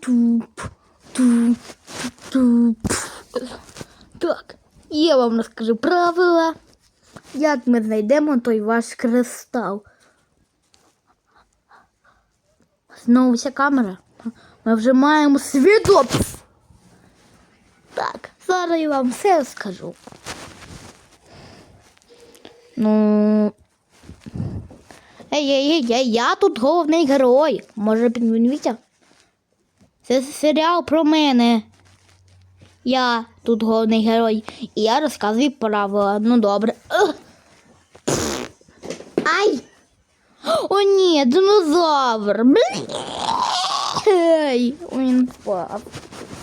Туп, туп, туп. Так, я вам розкажу правила. Як ми знайдемо той ваш кристал? Знову вся камера. Ми вже маємо свідоцтво. Так, зараз я вам все розкажу. Ну. Ей, ей, ей, я тут головний герой. Може, підмінюється? Це серіал про мене. Я тут головний герой. І я розказую правила. Ну добре. Ай! О, ні, динозавр. Ей, він впав.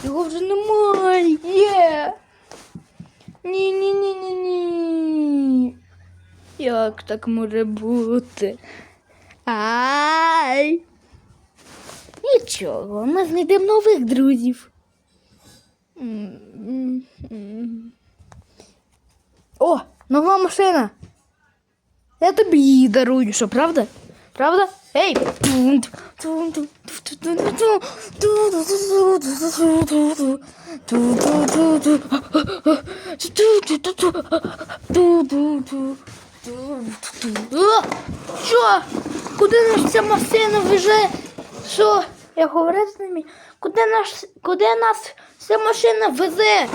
Його вже немає. Є. Ні, ні, ні, ні, ні. Як так може бути? Ай. Нічого, ми знайдемо нових друзів. О, нова машина. Я тобі її дарую, що правда? Правда? Ей! Що? Куди нас ця машина везе? Що? Я говорив з ними. Куди нас, куди нас ця машина везе?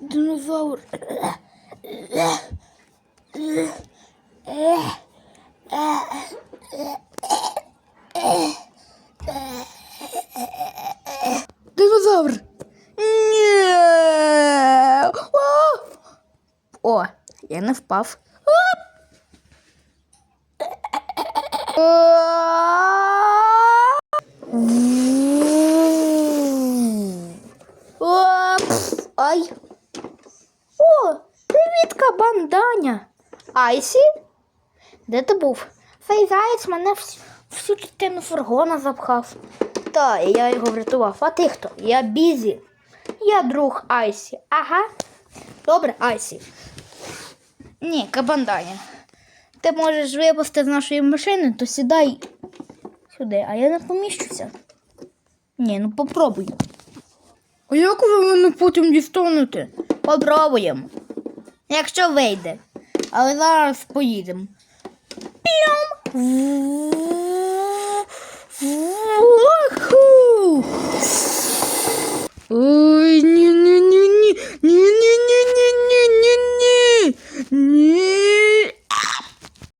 Динозавр. Динозавр. Ні. О, я не впав. Ай. О, привітка, банданя. Айсі? Де ти був? Цей заєць мене вс- всю частину фургона запхав. Та, я його врятував. А ти хто? Я Бізі. Я друг Айсі. Ага. Добре, Айсі. Ні, кабанданя. Ти можеш випасти з нашої машини, то сідай сюди, а я не поміщуся. Ні, ну попробуй. А як ви мене потім дістанете? Попробуємо. Якщо вийде. Але зараз поїдемо. Піом!